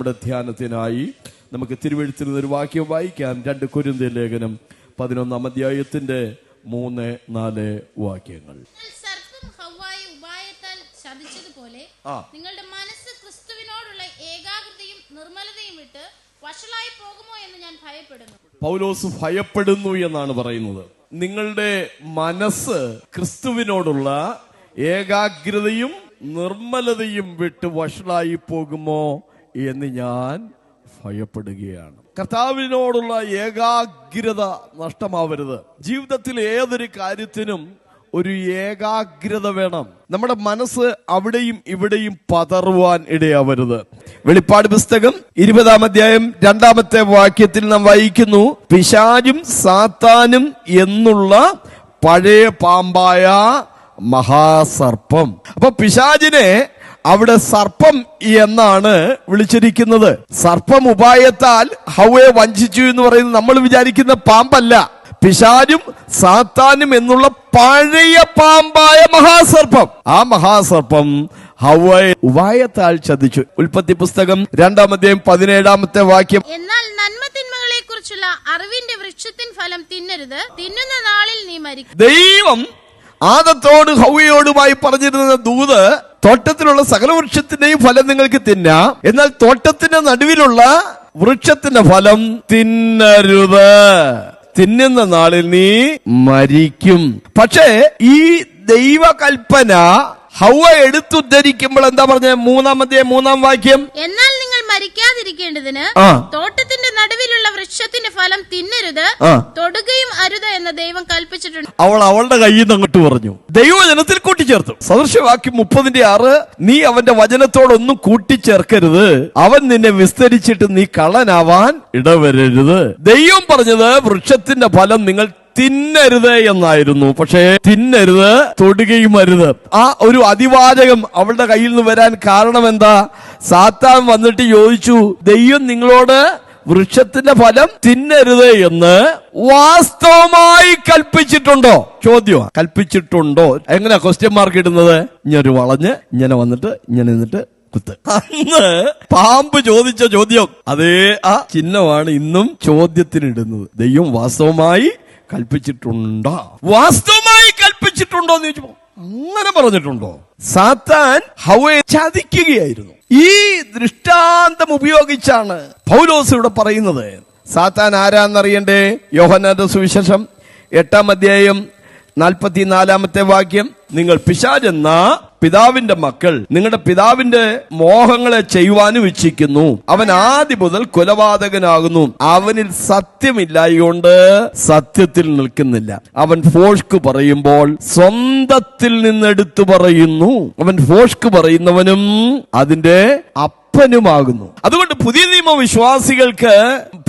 നമ്മുടെ ധ്യാനത്തിനായി നമുക്ക് തിരുവഴുത്തിൽ നിന്ന് ഒരു വാക്യം വായിക്കാം. രണ്ട് കുരുന്തി ലേഖനം പതിനൊന്നാം അധ്യായത്തിന്റെ മൂന്ന് നാല് വാക്യങ്ങൾ. നിങ്ങളുടെ മനസ്സ് ക്രിസ്തുവിനോടുള്ള ഏകാഗ്രതയും നിർമ്മലതയും വിട്ട് വഷളായി പോകുമോ എന്ന് ഞാൻ ഭയപ്പെടുന്നു. പൗലോസ് ഭയപ്പെടുന്നു എന്നാണ് പറയുന്നത്. നിങ്ങളുടെ മനസ്സ് ക്രിസ്തുവിനോടുള്ള ഏകാഗ്രതയും നിർമ്മലതയും വിട്ട് വഷളായി പോകുമോ എന്ന് ഞാൻ ഭയപ്പെടുകയാണ്. കർത്താവിനോടുള്ള ഏകാഗ്രത നഷ്ടമാവരുത്. ജീവിതത്തിൽ ഏതൊരു കാര്യത്തിനും ഒരു ഏകാഗ്രത വേണം. നമ്മുടെ മനസ്സ് അവിടെയും ഇവിടെയും പതറുവാൻ ഇടയാവരുത്. വെളിപ്പാട് പുസ്തകം ഇരുപതാം അധ്യായം രണ്ടാമത്തെ വാക്യത്തിൽ നാം വായിക്കുന്നു പിശാചും സാത്താനും എന്നുള്ള പഴയ പാമ്പായ മഹാസർപ്പം. അപ്പൊ പിശാചിനെ അവിടെ സർപ്പം എന്നാണ് വിളിച്ചിരിക്കുന്നത്. സർപ്പം ഉപായത്താൽ ഹവയെ വഞ്ചിച്ചു എന്ന് പറയുന്നത് നമ്മൾ വിചാരിക്കുന്ന പാമ്പല്ല. പിശാചും സാത്താനും എന്നുള്ള പഴയ പാമ്പായ മഹാസർപ്പം. ആ മഹാസർപ്പം ഹവയെ ഉപായത്താൽ ചതിച്ചു. ഉൽപ്പത്തി പുസ്തകം രണ്ടാമത്തെയും പതിനേഴാമത്തെ വാക്യം. എന്നാൽ നന്മ തിന്മകളെ കുറിച്ചുള്ള അറിവിന്റെ വൃക്ഷത്തിൻ ഫലം തിന്നരുത്. തിന്നുന്ന നാളിൽ നീ മരിക്കും. ദൈവം ആദത്തോട് ഹൗവയോടുമായി പറഞ്ഞിരുന്ന ദൂത് തോട്ടത്തിലുള്ള സകല വൃക്ഷത്തിന്റെയും ഫലം നിങ്ങൾക്ക് തിന്നാം. എന്നാൽ തോട്ടത്തിന്റെ നടുവിലുള്ള വൃക്ഷത്തിന്റെ ഫലം തിന്നരുത്. തിന്നുന്ന നാളിൽ നീ മരിക്കും. പക്ഷേ ഈ ദൈവകൽപ്പന ഹൗവ എടുത്തുദ്ധരിക്കുമ്പോൾ എന്താ പറഞ്ഞ മൂന്നാമത്തെ മൂന്നാം വാക്യം. എന്നാൽ നിങ്ങൾ മരിക്കാതിരിക്കേണ്ടതിന്. തോട്ടത്തിന്റെ നടുവിലുള്ള വൃക്ഷത്തിന്റെ ഫലം തിന്നരുത്. തൊടുകയും അരുത് എന്ന് ദൈവം കൽപ്പിച്ചിട്ടുണ്ട്. അവൾ അവളുടെ കയ്യിൽ നിന്ന് അങ്ങോട്ട് പറഞ്ഞു. ദൈവജനത്തിൽ കൂട്ടിച്ചേർത്തു. സദൃശവാക്യം മുപ്പതിന്റെ ആറ് നീ അവന്റെ വചനത്തോടൊന്നും കൂട്ടിച്ചേർക്കരുത്. അവൻ നിന്നെ വിസ്തരിച്ചിട്ട് നീ കള്ളനാവാൻ ഇടവരരുത്. ദൈവം പറഞ്ഞത് വൃക്ഷത്തിന്റെ ഫലം നിങ്ങൾ തിന്നരുത് എന്നായിരുന്നു. പക്ഷേ തിന്നരുത് തൊടുകയും അരുത്. ആ ഒരു അതിവാചകം അവളുടെ കയ്യിൽ നിന്ന് വരാൻ കാരണം എന്താ? സാത്താൻ വന്നിട്ട് ചോദിച്ചു ദൈവം നിങ്ങളോട് വൃക്ഷത്തിന്റെ ഫലം തിന്നരുത് എന്ന് വാസ്തവമായി കൽപ്പിച്ചിട്ടുണ്ടോ? ചോദ്യം കൽപ്പിച്ചിട്ടുണ്ടോ? എങ്ങനെയാ ക്വസ്റ്റ്യൻ മാർക്ക് ഇടുന്നത്? ഇങ്ങനെ വളഞ്ഞ് ഇങ്ങനെ വന്നിട്ട് ഇങ്ങനെ നിന്നിട്ട് കുത്ത്. അന്ന് പാമ്പ് ചോദിച്ച ചോദ്യം. അതേ ആ ചിഹ്നമാണ് ഇന്നും ചോദ്യത്തിനിടുന്നത് ദൈവം വാസ്തവമായി കൽപ്പിച്ചിട്ടുണ്ടോ? വാസ്തവമായി കൽപ്പിച്ചിട്ടുണ്ടോ എന്ന് ചോദിച്ചപ്പോ അങ്ങനെ പറഞ്ഞിട്ടുണ്ടോ? സാത്താൻ ഹവയെ ചതിക്കുകയായിരുന്നു. ഈ ദൃഷ്ടാന്തം ഉപയോഗിച്ചാണ് പൗലോസ് ഇവിടെ പറയുന്നത്. സാത്താൻ ആരാന്നറിയണ്ടേ? യോഹന്നാന്റെ സുവിശേഷം എട്ടാം അധ്യായം നാൽപ്പത്തിനാലാമത്തെ വാക്യം. നിങ്ങൾ പിശാചെന്ന പിതാവിന്റെ മക്കൾ നിങ്ങളുടെ പിതാവിന്റെ മോഹങ്ങളെ ചെയ്യുവാനും ഇച്ഛിക്കുന്നു. അവൻ ആദ്യ മുതൽ കൊലപാതകനാകുന്നു. അവനിൽ സത്യമില്ലായകൊണ്ട് സത്യത്തിൽ നിൽക്കുന്നില്ല. അവൻ ഫോഷ്ക്ക് പറയുമ്പോൾ സ്വന്തത്തിൽ നിന്നെടുത്തു പറയുന്നു. അവൻ ഫോഷ്ക്ക് പറയുന്നവനും അതിന്റെ അപ്പനുമാകുന്നു. അതുകൊണ്ട് പുതിയ നിയമ വിശ്വാസികൾക്ക്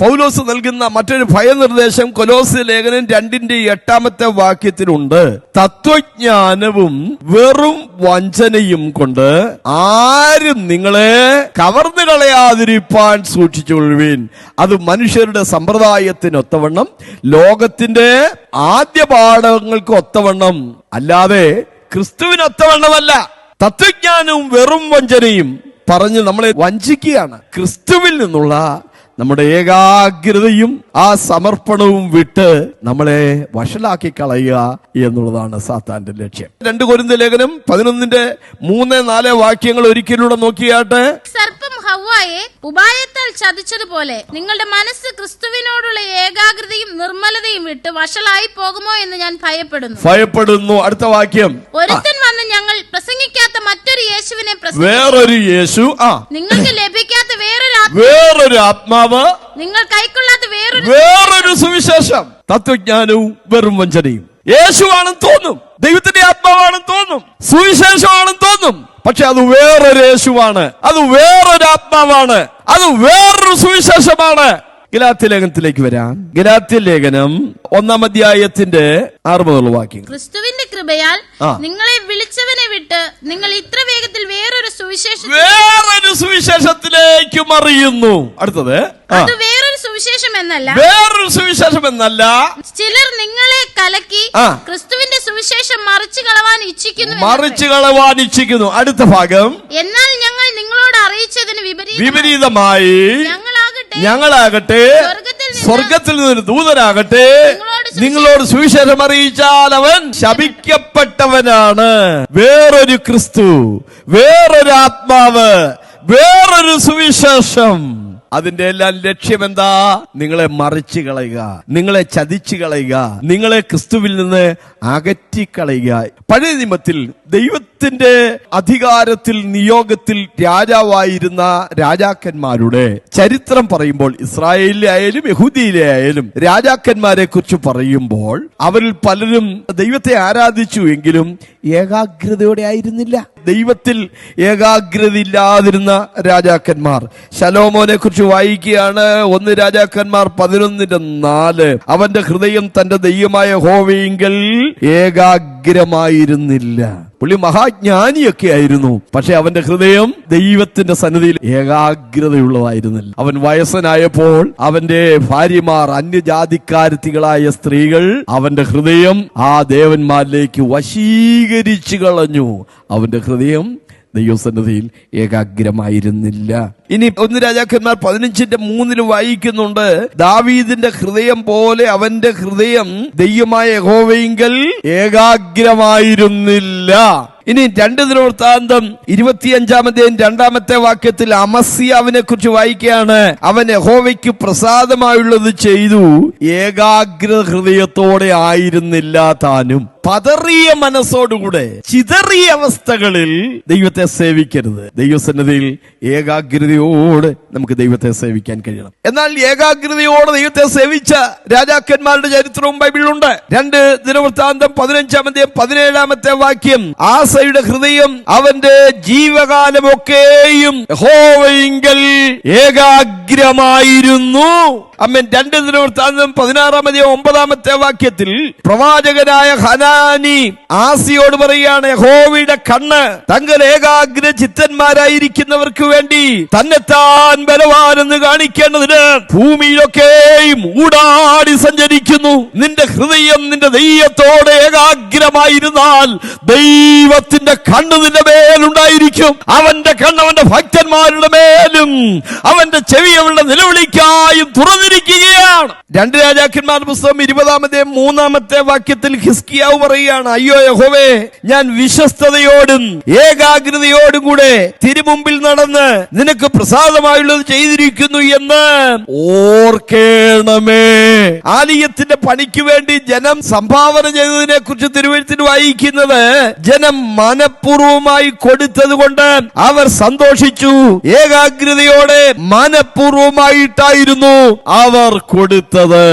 പൗലോസ് നൽകുന്ന മറ്റൊരു ഭയനിർദ്ദേശം കൊലോസ് ലേഖനം രണ്ടിന്റെ എട്ടാമത്തെ വാക്യത്തിലുണ്ട്. തത്വജ്ഞാനവും വെറും വഞ്ചനയും കൊണ്ട് ആരും നിങ്ങളെ കവർന്നു കളയാതിരിപ്പാൻ സൂക്ഷിച്ചുകൊള്ളുവീൻ. അത് മനുഷ്യരുടെ സമ്പ്രദായത്തിനൊത്തവണ്ണം ലോകത്തിന്റെ ആദ്യ പാഠങ്ങൾക്ക് ഒത്തവണ്ണം അല്ലാതെ ക്രിസ്തുവിനൊത്തവണ്ണമല്ല തത്വജ്ഞാനവും വെറും വഞ്ചനയും പറഞ്ഞ് നമ്മളെ വഞ്ചിക്കുകയാണ്. ക്രിസ്തുവിൽ നിന്നുള്ള നമ്മുടെ ഏകാഗ്രതയും ആ സമർപ്പണവും വിട്ട് നമ്മളെ വഷലാക്കി കളയുക എന്നുള്ളതാണ് സാത്താന്റെ ലക്ഷ്യം. രണ്ട് കൊരിന്ത ലേഖനം പതിനൊന്നിന്റെ മൂന്ന് നാല് വാക്യങ്ങൾ ഒരിക്കലൂടെ നോക്കിയാട്ടെ. സർപ്പം ഹവായെ ഉപായത്താൽ ചതിച്ചതുപോലെ നിങ്ങളുടെ മനസ്സ് ക്രിസ്തുവിനോടുള്ള ഏകാഗ്രതയും നിർമ്മലതയും വിട്ട് വഷളായി പോകുമോ എന്ന് ഞാൻ ഭയപ്പെടുന്നു. ഭയപ്പെടുന്നു. അടുത്ത വാക്യം. ഒരുത്തൻ വന്ന് പ്രസംഗിക്കാത്ത മറ്റൊരു യേശുവിനെ വേറൊരു യേശു ആ. നിങ്ങൾക്ക് ലഭിക്കാത്ത വേറൊരു വേറൊരു ആത്മാവ്. നിങ്ങൾ കൈക്കൊള്ളാത്ത വേറൊരു വേറൊരു സുവിശേഷം. തത്വജ്ഞാനവും വെറും വഞ്ചനയും. യേശുവാണെന്ന് തോന്നും. ദൈവത്തിന്റെ ആത്മാവാണെന്ന് തോന്നും. സുവിശേഷമാണെന്ന് തോന്നും. പക്ഷെ അത് വേറൊരു യേശുവാണ്. അത് വേറൊരു ആത്മാവാണ്. അത് വേറൊരു സുവിശേഷമാണ്. ഗലാത്യ ലേഖനത്തിലേക്ക് വരാം. ഗലാത്യ ലേഖനം ഒന്നാം അധ്യായത്തിന്റെ അറുപതുള്ള വാക്യം ക്രിസ്തുവിന്റെ കൃപയാൽ നിങ്ങളെ വിളിച്ചവനെ വിട്ട് നിങ്ങൾ ഇത്ര വേഗത്തിൽ വേറൊരു സുവിശേഷം വേറൊരു സുവിശേഷത്തിലേക്ക് മറിയുന്നു അടുത്തത്. അത് വേറൊരു സുവിശേഷം എന്നല്ല. വേറൊരു സുവിശേഷം എന്നല്ല. ചിലർ നിങ്ങളെ കലക്കി ക്രിസ്തുവിന്റെ സുവിശേഷം മറിച്ചു കളവാൻ ഇച്ഛിക്കുന്നു. മറിച്ചു കളവാൻ ഇച്ഛിക്കുന്നു. അടുത്ത ഭാഗം. എന്നാൽ ഞങ്ങൾ നിങ്ങളോട് അറിയിച്ചതിന് വിപരീതമായി വിപരീതമായി ഞങ്ങളാകട്ടെ സ്വർഗത്തിൽ നിന്ന് നിന്നൊരു ദൂതനാകട്ടെ നിങ്ങളോട് സുവിശേഷം നിങ്ങളോട് സുവിശേഷം അറിയിച്ചാൽ അവൻ ശപിക്കപ്പെട്ടവനാണ്. വേറൊരു ക്രിസ്തു വേറൊരു ആത്മാവ് വേറൊരു സുവിശേഷം. അതിന്റെ എല്ലാം ലക്ഷ്യം എന്താ നിങ്ങളെ മറിച്ചു കളയുക. നിങ്ങളെ ചതിച്ചു കളയുക. നിങ്ങളെ ക്രിസ്തുവിൽ നിന്ന് അകറ്റിക്കളയുക പഴയ നിയമത്തിൽ ദൈവത്തിന്റെ അധികാരത്തിൽ നിയോഗത്തിൽ രാജാവായിരുന്ന രാജാക്കന്മാരുടെ ചരിത്രം പറയുമ്പോൾ ഇസ്രായേലിലെ ആയാലും യഹൂദിയിലെ ആയാലും രാജാക്കന്മാരെ കുറിച്ച് പറയുമ്പോൾ അവരിൽ പലരും ദൈവത്തെ ആരാധിച്ചു എങ്കിലും ഏകാഗ്രതയോടെ ആയിരുന്നില്ല. ദൈവത്തിൽ ഏകാഗ്രത ഇല്ലാതിരുന്ന രാജാക്കന്മാർ. ശലോമോനെ കുറിച്ച് വായിക്കുകയാണ്. ഒന്ന് രാജാക്കന്മാർ പതിനൊന്നിന്റെ നാല്. അവന്റെ ഹൃദയം തന്റെ ദൈവമായ ഹോവയെങ്കിൽ ഏകാഗ്രമായിരുന്നില്ല പുള്ളി മഹാജ്ഞാനിയൊക്കെ ആയിരുന്നു. പക്ഷെ അവന്റെ ഹൃദയം ദൈവത്തിന്റെ സന്നിധിയിൽ ഏകാഗ്രതയുള്ളതായിരുന്നില്ല. അവൻ വയസ്സനായപ്പോൾ അവന്റെ ഭാര്യമാർ അന്യജാതിക്കാരത്തികളായ സ്ത്രീകൾ അവന്റെ ഹൃദയം ആ ദേവന്മാരിലേക്ക് വശീകരിച്ചു കളഞ്ഞു. അവന്റെ ഹൃദയം ദൈവസന്നിധിയിൽ ഏകാഗ്രമായിരുന്നില്ല. ഇനി ഒന്ന് രാജാക്കന്മാർ പതിനഞ്ചിന്റെ മൂന്നിൽ വായിക്കുന്നുണ്ട് ദാവീദിന്റെ ഹൃദയം പോലെ അവന്റെ ഹൃദയം ദൈവമായ യഹോവയിങ്കൽ ഏകാഗ്രമായിരുന്നില്ല. ഇനി രണ്ട് ദിനവൃത്താന്തം ഇരുപത്തിയഞ്ചാമത്തെയും രണ്ടാമത്തെ വാക്യത്തിൽ അമസ്യാവിനെ കുറിച്ച് വായിക്കുകയാണ്. അവൻ യഹോവയ്ക്ക് പ്രസാദമായുള്ളത് ചെയ്തു ഏകാഗ്ര ഹൃദയത്തോടെ ആയിരുന്നില്ല താനും. പതറിയ മനസ്സോടുകൂടെ ചിതറിയ അവസ്ഥകളിൽ ദൈവത്തെ സേവിക്കരുത്. ദൈവസന്നതിയിൽ ഏകാഗ്രതയോടെ നമുക്ക് ദൈവത്തെ സേവിക്കാൻ കഴിയണം. എന്നാൽ ഏകാഗ്രതയോടെ ദൈവത്തെ സേവിച്ച രാജാക്കന്മാരുടെ ചരിത്രവും ബൈബിളിലുണ്ട്. രണ്ട് ദിനവൃത്താന്തം പതിനഞ്ചാമത്തെ പതിനേഴാമത്തെ വാക്യം ആസയുടെ ഹൃദയം അവന്റെ ജീവകാലമൊക്കെയും യഹോവയിങ്കൽ ഏകാഗ്രമായിരുന്നു. അമ്മൻ. രണ്ട് ദിനവൃത്താന്തം പതിനാറാമത്തെ ഒമ്പതാമത്തെ വാക്യത്തിൽ പ്രവാചകനായ ആസിയോട് പറയുകയാണ് യഹോവയുടെ കണ്ണ് തങ്ങൾ ഏകാഗ്ര ചിത്തന്മാരായിരിക്കുന്നവർക്ക് വേണ്ടി തന്നെത്താൻ ബലവാനെന്ന് കാണിക്കേണ്ടതിന് ഭൂമിയിലൊക്കെയും ഊടാടി സഞ്ചരിക്കുന്നു. നിന്റെ ഹൃദയം നിന്റെ ദൈവത്തോട് ഏകാഗ്രമായിരുന്നാൽ ദൈവത്തിന്റെ കണ്ണ് നിന്റെ മേലുണ്ടായിരിക്കും അവന്റെ കണ്ണ് അവന്റെ ഭക്തന്മാരുടെ മേലും അവന്റെ ചെവി അവളുടെ നിലവിളിക്കായും തുറന്നിരിക്കുകയാണ്. രണ്ട് രാജാക്കന്മാർ പുസ്തകം ഇരുപതാമത്തെ മൂന്നാമത്തെ വാക്യത്തിൽ ഹിസ്കിയാവ് പറയുകയാണ് അയ്യോ യഹോവേ ഞാൻ വിശ്വസ്തയോടും ഏകാഗ്രതയോടും കൂടെ തിരുമുമ്പിൽ നടന്ന് നിനക്ക് പ്രസാദമായുള്ളത് ചെയ്തിരിക്കുന്നു എന്ന് ഓർക്കേണമേ. ആലയത്തിന്റെ പണിക്ക് വേണ്ടി ജനം സംഭാവന ചെയ്തതിനെ കുറിച്ച് തിരുവഴുത്തിന് വായിക്കുന്നത് ജനം മനഃപൂർവമായി കൊടുത്തത് കൊണ്ട് അവർ സന്തോഷിച്ചു ഏകാഗ്രതയോടെ മനഃപൂർവമായിട്ടായിരുന്നു അവർ കൊടുത്തത്.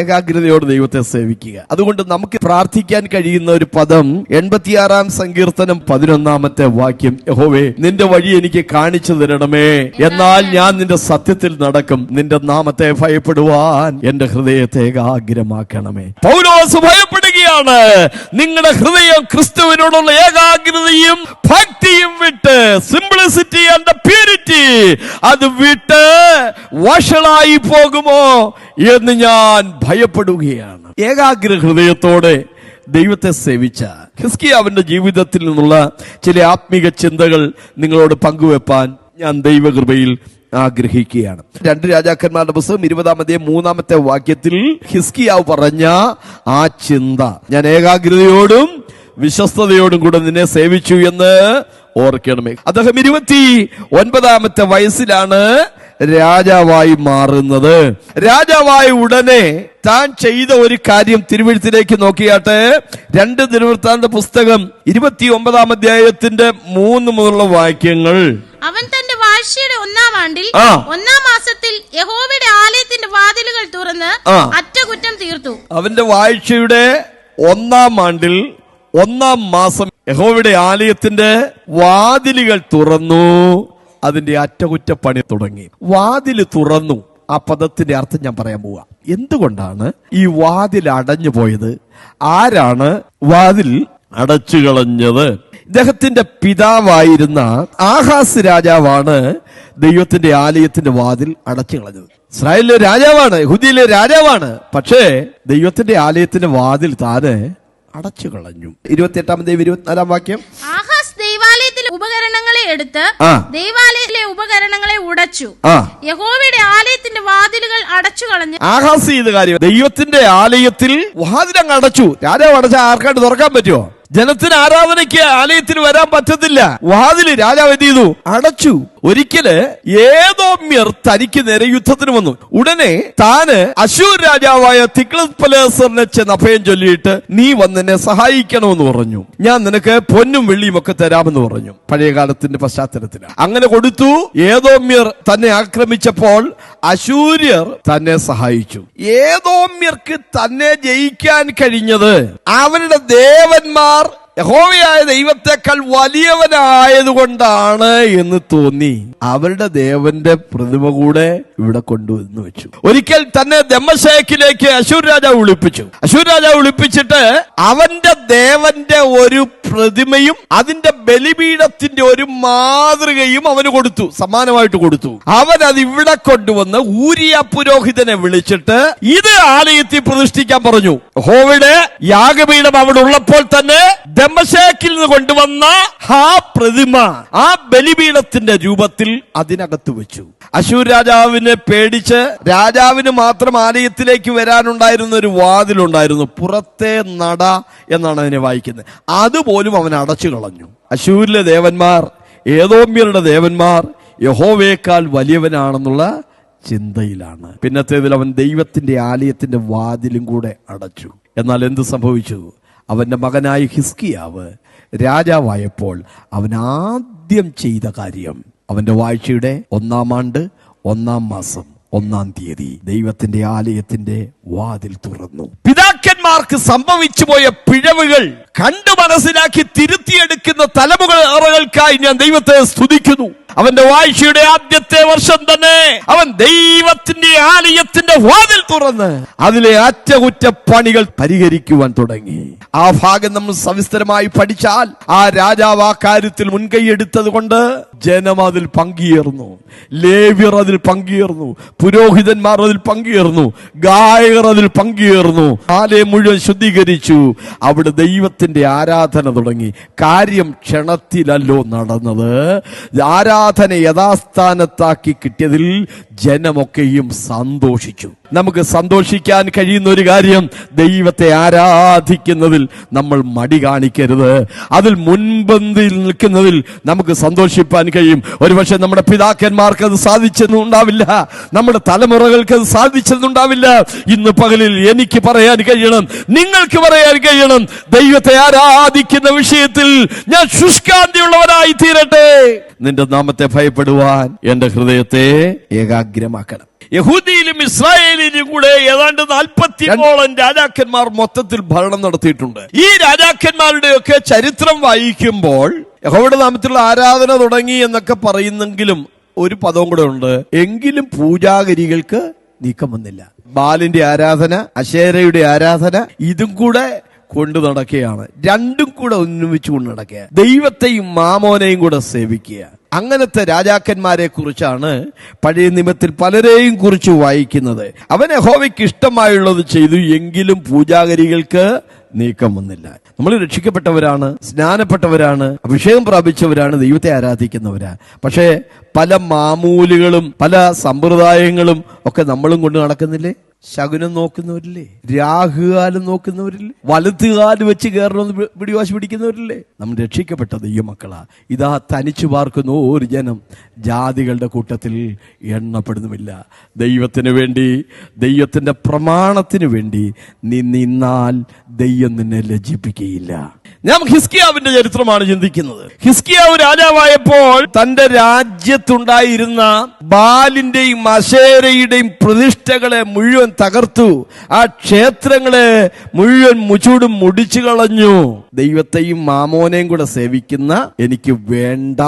ഏകാഗ്രതയോടെ ദൈവത്തെ സേവിക്കുക. അതുകൊണ്ട് നമുക്ക് പ്രാർത്ഥിക്കാൻ കഴിയുന്ന ഒരു പദം എൺപത്തിയാറാം സങ്കീർത്തനം പതിനൊന്നാമത്തെ വാക്യം. യഹോവേ നിന്റെ വഴി എനിക്ക് കാണിച്ചു തരണമേ. എന്നാൽ ഞാൻ നിന്റെ സത്യത്തിൽ നടക്കും. നിന്റെ നാമത്തെ ഭയപ്പെടുവാൻ എന്റെ ഹൃദയത്തെ ഏകാഗ്രമാക്കണമേ. പൗലോസ് ഭയപ്പെടുകയാണ്. നിങ്ങളുടെ ഹൃദയം ക്രിസ്തുവിനോടുള്ള ഏകാഗ്രതയും ഭക്തിയും വിട്ട് സിംപ്ലിസിറ്റി ആൻഡ് പ്യൂരിറ്റി അത് വിട്ട് വഷളായി പോകുമോ എന്ന് ഞാൻ ഭയപ്പെടുകയാണ്. ഏകാഗ്ര ഹൃദയത്തോടെ ദൈവത്തെ സേവിച്ച ഹിസ്കിയാവിന്റെ ജീവിതത്തിൽ നിന്നുള്ള ചില ആത്മീക ചിന്തകൾ നിങ്ങളോട് പങ്കുവെപ്പാൻ ഞാൻ ദൈവകൃപയിൽ ആഗ്രഹിക്കുകയാണ്. രണ്ട് രാജാക്കന്മാരുടെ പുസ്തകം ഇരുപതാമത്തെ മൂന്നാമത്തെ വാക്യത്തിൽ ഹിസ്കിയാവ് പറഞ്ഞ ആ ചിന്ത. ഞാൻ ഏകാഗ്രതയോടും വിശ്വസ്തയോടും കൂടെ നിന്നെ സേവിച്ചു എന്ന് ഓർക്കണമേ. അദ്ദേഹം ഇരുപത്തി ഒൻപതാമത്തെ വയസ്സിലാണ് രാജാവായി മാറുന്നത്. രാജാവായ ഉടനെ താൻ ചെയ്ത ഒരു കാര്യം തിരുവഴുത്തിലേക്ക് നോക്കിയാട്ടെ. രണ്ട് തിരുവൃത്താന്ത പുസ്തകം ഇരുപത്തി ഒമ്പതാം അധ്യായത്തിന്റെ മൂന്ന് മുതലുള്ള വാക്യങ്ങൾ. അവൻ തന്റെ വാഴ്ചയുടെ ഒന്നാം ആണ്ടിൽ ഒന്നാം മാസത്തിൽ യഹോവയുടെ ആലയത്തിന്റെ വാതിലുകൾ തുറന്ന് അറ്റകുറ്റം തീർത്തു. അവന്റെ വാഴ്ചയുടെ ഒന്നാം ആണ്ടിൽ ഒന്നാം മാസം യഹോവയുടെ ആലയത്തിന്റെ വാതിലുകൾ തുറന്നു. അതിന്റെ അറ്റകുറ്റപ്പണി തുടങ്ങി. വാതിൽ തുറന്നു. ആ പദത്തിന്റെ അർത്ഥം ഞാൻ പറയാൻ പോവാ. എന്തുകൊണ്ടാണ് ഈ വാതിൽ അടഞ്ഞു പോയത്? ആരാണ് വാതിൽ അടച്ചു കളഞ്ഞത്? ഇദ്ദേഹത്തിന്റെ പിതാവായിരുന്ന ആഹാസ് രാജാവാണ് ദൈവത്തിന്റെ ആലയത്തിന്റെ വാതിൽ അടച്ചു കളഞ്ഞത്. ഇസ്രായേലിലെ രാജാവാണ് ഹുദിയിലെ രാജാവാണ്. പക്ഷേ ദൈവത്തിന്റെ ആലയത്തിന്റെ വാതിൽ താന് അടച്ചു കളഞ്ഞു. ഇരുപത്തി എട്ടാമത്തെ ഇരുപത്തിനാലാം വാക്യം. എടുത്ത്. ദൈവാലയത്തിലെ ഉപകരണങ്ങളെ ഉടച്ചു. യഹോവയുടെ ആലയത്തിന്റെ വാതിലുകൾ അടച്ചു കളഞ്ഞു ആഹാസ് ചെയ്ത കാര്യം. ദൈവത്തിന്റെ ആലയത്തിൽ വാതിലങ്ങ് അടച്ചു. രാജാവ് അടച്ച ആർക്കാണ്ട് തുറക്കാൻ പറ്റുമോ? ജനത്തിന് ആരാധനയ്ക്ക് ആലയത്തിന് വരാൻ പറ്റത്തില്ല. വാതിൽ രാജാവ് എന്ത് ചെയ്തു? അടച്ചു. ഒരിക്കൽ ഏതോമ്യർ തനിക്ക് നേരെ യുദ്ധത്തിന് വന്നു. ഉടനെ താന് അശൂർ രാജാവായ തിക്ലസ്പലേസറിനെ ചെന്ന് അഭയം ചൊല്ലിയിട്ട് നീ വന്ന് എന്നെ സഹായിക്കണമെന്ന് പറഞ്ഞു. ഞാൻ നിനക്ക് പൊന്നും വെള്ളിയും ഒക്കെ തരാമെന്ന് പറഞ്ഞു. പഴയ കാലത്തിന്റെ പശ്ചാത്തലത്തിൽ അങ്ങനെ കൊടുത്തു. ഏതോമ്യർ തന്നെ ആക്രമിച്ചപ്പോൾ അശൂര്യർ തന്നെ സഹായിച്ചു. ഏതോമ്യർക്ക് തന്നെ ജയിക്കാൻ കഴിഞ്ഞത് അവരുടെ ദേവന്മാർ യഹോവയായ ദൈവത്തെക്കാൾ വലിയവനായതുകൊണ്ടാണ് എന്ന് തോന്നി. അവരുടെ ദേവന്റെ പ്രതിമ കൂടെ ഇവിടെ കൊണ്ടുവന്ന് വെച്ചു. ഒരിക്കൽ തന്നെ ദമ്മശേഖിലേക്ക് അശൂർ രാജാവ് വിളിപ്പിച്ചു. അശൂർ രാജാവ് വിളിപ്പിച്ചിട്ട് അവന്റെ ദേവന്റെ ഒരു പ്രതിമയും അതിന്റെ ബലിപീഠത്തിന്റെ ഒരു മാതൃകയും അവന് കൊടുത്തു സമാനമായിട്ട് കൊടുത്തു. അവൻ അത് ഇവിടെ കൊണ്ടുവന്ന് ഊരിയ പുരോഹിതനെ വിളിച്ചിട്ട് ഇത് ആലയത്തിൽ പ്രതിഷ്ഠിക്കാൻ പറഞ്ഞു. ഹോവിടെ യാഗപീഠം അവിടെ ഉള്ളപ്പോൾ തന്നെ ദമശേക്കിൽ നിന്ന് കൊണ്ടുവന്ന ആ പ്രതിമ ആ ബലിപീഠത്തിന്റെ രൂപത്തിൽ അതിനകത്ത് വെച്ചു. അശൂർ രാജാവിനെ പേടിച്ച് രാജാവിന് മാത്രം ആലയത്തിലേക്ക് വരാനുണ്ടായിരുന്ന ഒരു വാതിലുണ്ടായിരുന്നു പുറത്തെ നട എന്നാണ് അതിനെ വായിക്കുന്നത്. അതുപോലും അവൻ അടച്ചു കളഞ്ഞു. അശൂരിലെ ദേവന്മാർ ഏതോമ്യരുടെ ദേവന്മാർ യഹോവേക്കാൾ വലിയവനാണെന്നുള്ള ചിന്തയിലാണ്. പിന്നത്തേതിൽ അവൻ ദൈവത്തിന്റെ ആലയത്തിന്റെ വാതിലും കൂടെ അടച്ചു. എന്നാൽ എന്ത് സംഭവിച്ചു? അവന്റെ മകനായ ഹിസ്കിയാവ് രാജാവായപ്പോൾ അവൻ ആദ്യം ചെയ്ത കാര്യം അവന്റെ വാഴ്ചയുടെ ഒന്നാം ആണ്ട് ഒന്നാം മാസം ഒന്നാം തീയതി ദൈവത്തിന്റെ ആലയത്തിന്റെ വാതിൽ തുറന്നു. പിതാക്കന്മാർക്ക് സംഭവിച്ചു പോയ പിഴവുകൾ കണ്ടു മനസ്സിലാക്കി തിരുത്തിയെടുക്കുന്ന തലമുറകൾക്കായി ഞാൻ ദൈവത്തെ സ്തുതിക്കുന്നു. അവന്റെ വാഴ്ചയുടെ ആദ്യത്തെ വർഷം തന്നെ അവൻ ദൈവത്തിന്റെ ആലയത്തിന്റെ വാതിൽ തുറന്ന് അതിലെ അറ്റകുറ്റപ്പണികൾ പരിഹരിക്കുവാൻ തുടങ്ങി. ആ ഭാഗം നമ്മൾ സവിസ്തരമായി പഠിച്ചാൽ ആ രാജാവ് ആ കാര്യത്തിൽ മുൻകൈ എടുത്തത് കൊണ്ട് ജനം അതിൽ പങ്കുചേർന്നു. ലേവ്യർ അതിൽ പങ്കുചേർന്നു. പുരോഹിതന്മാർ അതിൽ പങ്കുചേർന്നു. ഗായകർ അതിൽ പങ്കുചേർന്നു. ആലയം മുഴുവൻ ശുദ്ധീകരിച്ചു. അവിടെ ദൈവത്തിന്റെ ആരാധന തുടങ്ങി. കാര്യം ക്ഷണത്തിലല്ലോ നടന്നത്. ആരാധന യഥാസ്ഥാനത്താക്കി കിട്ടിയതിൽ ജനമൊക്കെയും സന്തോഷിച്ചു. നമുക്ക് സന്തോഷിക്കാൻ കഴിയുന്ന ഒരു കാര്യം ദൈവത്തെ ആരാധിക്കുന്നതിൽ നമ്മൾ മടി കാണിക്കരുത്. അതിൽ മുൻപന്തിയിൽ നിൽക്കുന്നതിൽ നമുക്ക് സന്തോഷിപ്പാൻ കഴിയും. ഒരുപക്ഷെ നമ്മുടെ പിതാക്കന്മാർക്ക് അത് സാധിച്ചെന്നുണ്ടാവില്ല. നമ്മുടെ തലമുറകൾക്ക് അത് സാധിച്ചെന്നുണ്ടാവില്ല. ഇന്ന് പകലിൽ എനിക്ക് പറയാൻ കഴിയണം നിങ്ങൾക്ക് പറയാൻ കഴിയണം ദൈവത്തെ ആരാധിക്കുന്ന വിഷയത്തിൽ ഞാൻ ശുഷ്കാന്തിയുള്ളവനായി തീരട്ടെ നിന്റെ നാമത്തെ ഭയപ്പെടുവാൻ എന്റെ ഹൃദയത്തെ ഏകാഗ്രമാക്കണം യഹൂദിയിലും ഇസ്രായേലിലും കൂടെ ഏതാണ്ട് നാൽപ്പത്തിയോളം രാജാക്കന്മാർ മൊത്തത്തിൽ ഭരണം നടത്തിയിട്ടുണ്ട്. ഈ രാജാക്കന്മാരുടെയൊക്കെ ചരിത്രം വായിക്കുമ്പോൾ യഹോയുടെ നാമത്തിലുള്ള ആരാധന തുടങ്ങി എന്നൊക്കെ പറയുന്നെങ്കിലും ഒരു പദവും കൂടെ ഉണ്ട്. എങ്കിലും പൂജാഗിരികൾക്ക് നീക്കം വന്നില്ല. ബാലിന്റെ ആരാധന അശേരയുടെ ആരാധന ഇതും കൂടെ കൊണ്ടു നടക്കുകയാണ്. രണ്ടും കൂടെ ഒന്നിച്ചു കൊണ്ട് നടക്കുക ദൈവത്തെയും മാമോനെയും കൂടെ സേവിക്കുക അങ്ങനത്തെ രാജാക്കന്മാരെ കുറിച്ചാണ് പഴയ നിയമത്തിൽ പലരെയും കുറിച്ച് വായിക്കുന്നത്. അവൻ യഹോവയ്ക്ക് ഇഷ്ടമായുള്ളത് ചെയ്തു എങ്കിലും പൂജാഗരികൾക്ക് നീക്കം വന്നില്ല. നമ്മൾ രക്ഷിക്കപ്പെട്ടവരാണ് സ്നാനപ്പെട്ടവരാണ് അഭിഷേകം പ്രാപിച്ചവരാണ് ദൈവത്തെ ആരാധിക്കുന്നവരാണ്. പക്ഷേ പല മാമൂലുകളും പല സമ്പ്രദായങ്ങളും ഒക്കെ നമ്മളും കൊണ്ട് നടക്കുന്നില്ലേ? ശകുനം നോക്കുന്നവരില്ലേ? രാഹുകാലം നോക്കുന്നവരില്ലേ? വലത്തുകാൽ വെച്ച് കയറണമെന്ന് പിടിവാശി പിടിക്കുന്നവരില്ലേ? നമ്മൾ രക്ഷിക്കപ്പെട്ട ദൈവമക്കളാ. ഇതാ തനിച്ചു പാർക്കുന്ന ഒരു ജനം ജാതികളുടെ കൂട്ടത്തിൽ എണ്ണപ്പെടുന്നുമില്ല. ദൈവത്തിന് വേണ്ടി ദൈവത്തിന്റെ പ്രമാണത്തിന് വേണ്ടി നീ നിന്നാൽ ദൈവം നിന്നെ ലജ്ജിപ്പിക്കുകയില്ല. ഞാൻ ഹിസ്കിയാവിന്റെ ചരിത്രമാണ് ചിന്തിക്കുന്നത്. ഹിസ്കിയാവ് രാജാവായപ്പോൾ തന്റെ രാജ്യത്തുണ്ടായിരുന്ന ബാലിന്റെയും അശേരയുടെയും പ്രതിഷ്ഠകളെ മുഴുവൻ തകർത്തു. ആ ക്ഷേത്രങ്ങളെ മുഴുവൻ മുചൂടും മുടിച്ചു കളഞ്ഞു. ദൈവത്തെയും മാമോനെയും കൂടെ സേവിക്കുന്ന എനിക്ക് വേണ്ട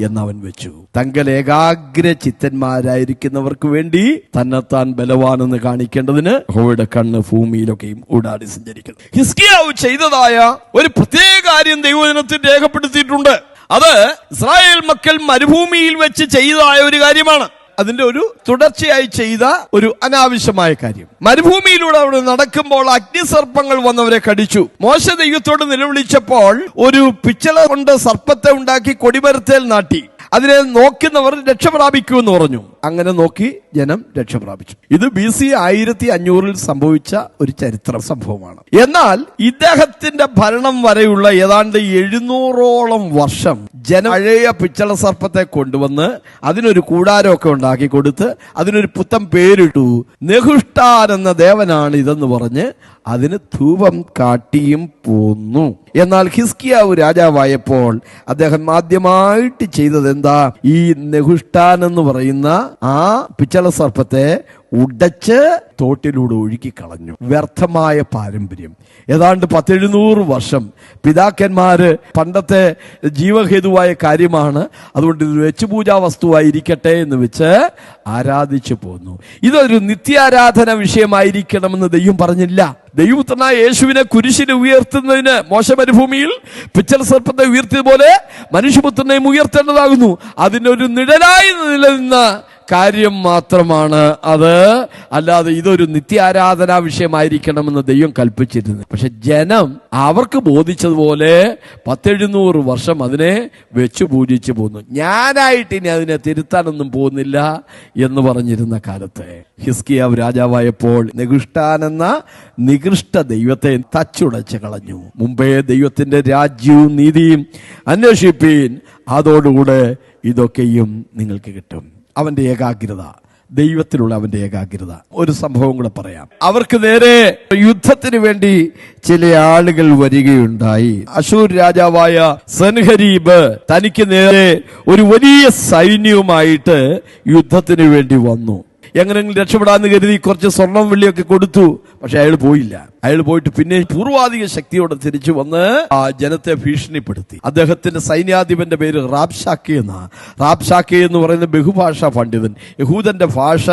എന്ന് അവൻ വെച്ചു. തങ്കൽ ഏകാഗ്ര ചിത്തന്മാരായിരിക്കുന്നവർക്ക് വേണ്ടി തന്നെത്താൻ ബലവാനെന്ന് കാണിക്കേണ്ടതിന് ഹോയുടെ കണ്ണ് ഭൂമിയിലൊക്കെയും ഊടാടി സഞ്ചരിക്കുന്നു. ഹിസ്കിയാവ് ചെയ്തതായ ഒരു പ്രത്യേക കാര്യം ദൈവജനത്തിൽ രേഖപ്പെടുത്തിയിട്ടുണ്ട്. അത് ഇസ്രായേൽ മക്കൾ മരുഭൂമിയിൽ വെച്ച് ചെയ്തതായ ഒരു കാര്യമാണ്. അതിന്റെ ഒരു തുടർച്ചയായി ചെയ്ത ഒരു അനാവശ്യമായ കാര്യം. മരുഭൂമിയിലൂടെ അവിടെ നടക്കുമ്പോൾ അഗ്നിസർപ്പങ്ങൾ വന്നവരെ കടിച്ചു. മോശ ദൈവത്തോട് നിലവിളിച്ചപ്പോൾ ഒരു പിച്ചള കൊണ്ട് സർപ്പത്തെ ഉണ്ടാക്കി കൊടിമരത്തേൽ നാട്ടി. അതിനെ നോക്കുന്നവർ രക്ഷപ്രാപിക്കൂ എന്ന് പറഞ്ഞു. അങ്ങനെ നോക്കി ജനം രക്ഷപ്രാപിച്ചു ഇത് ബി സി ആയിരത്തി അഞ്ഞൂറിൽ സംഭവിച്ച ഒരു ചരിത്ര സംഭവമാണ്. എന്നാൽ ഇദ്ദേഹത്തിന്റെ ഭരണം വരെയുള്ള ഏതാണ്ട് എഴുന്നൂറോളം വർഷം ജന പഴയ പിച്ചള സർപ്പത്തെ കൊണ്ടുവന്ന് അതിനൊരു കൂടാരമൊക്കെ ഉണ്ടാക്കി കൊടുത്ത് അതിനൊരു പുത്തൻ പേരിട്ടു. നെഹുഷ്ടാൻ എന്ന ദേവനാണ് ഇതെന്ന് പറഞ്ഞ് അതിന് ധൂപം കാട്ടിയും പോന്നു. എന്നാൽ ഹിസ്കിയാവ് രാജാവായപ്പോൾ അദ്ദേഹം ആദ്യമായിട്ട് ചെയ്തത് എന്താ? ഈ നെഹുഷ്ടാൻ എന്ന് പറയുന്ന ആ പിച്ചള സർപ്പത്തെ ഉടച്ച് തോട്ടിലൂടെ ഒഴുക്കി കളഞ്ഞു വ്യർത്ഥമായ പാരമ്പര്യം. ഏതാണ്ട് പത്തെഴുന്നൂറ് വർഷം പിതാക്കന്മാര് പണ്ടത്തെ ജീവഹേതുവായ കാര്യമാണ് അതുകൊണ്ട് ഇത് വെച്ചുപൂജാ വസ്തുവായിരിക്കട്ടെ എന്ന് വെച്ച് ആരാധിച്ചു പോന്നു. ഇതൊരു നിത്യാരാധന വിഷയമായിരിക്കണമെന്ന് ദൈവം പറഞ്ഞില്ല. ദൈവപുത്രനായ യേശുവിനെ കുരിശിന് ഉയർത്തുന്നതിന് മോശമരുഭൂമിയിൽ പിച്ചൽ സർപ്പത്തെ ഉയർത്തിയതുപോലെ മനുഷ്യപുത്രനെയും ഉയർത്തേണ്ടതാകുന്നു. അതിനൊരു നിഴലായി നിലനിന്ന കാര്യം മാത്രമാണ് അത്. അല്ലാതെ ഇതൊരു നിത്യാരാധനാ വിഷയമായിരിക്കണമെന്ന് ദൈവം കൽപ്പിച്ചിരുന്നു. പക്ഷെ ജനം അവർക്ക് ബോധിച്ചതുപോലെ പത്തെഴുന്നൂറ് വർഷം അതിനെ വെച്ച് പൂജിച്ചു പോന്നു. ഞാനായിട്ട് ഇനി അതിനെ തിരുത്താനൊന്നും പോകുന്നില്ല എന്ന് പറഞ്ഞിരുന്ന കാലത്ത് ഹിസ്കിയാവ് രാജാവായപ്പോൾ നികൃഷ്ടാൻ എന്ന നികൃഷ്ട ദൈവത്തെ തച്ചുടച്ച് കളഞ്ഞു. മുമ്പേ ദൈവത്തിന്റെ രാജ്യവും നീതിയും അന്വേഷിപ്പീൻ അതോടുകൂടെ ഇതൊക്കെയും നിങ്ങൾക്ക് കിട്ടും. അവന്റെ ഏകാഗ്രത. ദൈവത്തിലുള്ള അവന്റെ ഏകാഗ്രത. ഒരു സംഭവം കൂടെ പറയാം. അവർക്ക് നേരെ യുദ്ധത്തിന് വേണ്ടി ചില ആളുകൾ വരികയുണ്ടായി. അശൂർ രാജാവായ സൻഹരീബ് തനിക്ക് നേരെ ഒരു വലിയ സൈന്യവുമായിട്ട് യുദ്ധത്തിന് വേണ്ടി വന്നു. എങ്ങനെയെങ്കിലും രക്ഷപ്പെടാന്ന് കരുതി കുറച്ച് സ്വർണം വെള്ളിയൊക്കെ കൊടുത്തു. പക്ഷെ അയാൾ പോയില്ല. അയാൾ പോയിട്ട് പിന്നെ പൂർവാധിക ശക്തിയോടെ തിരിച്ചു വന്ന് ആ ജനത്തെ ഭീഷണിപ്പെടുത്തി. അദ്ദേഹത്തിന്റെ സൈന്യാധിപന്റെ പേര് റാബ്ഷാക്കി എന്നാണ് റാബ്ഷാക്കി എന്ന് പറയുന്ന ബഹുഭാഷാ പണ്ഡിതൻ. യഹൂദന്റെ ഭാഷ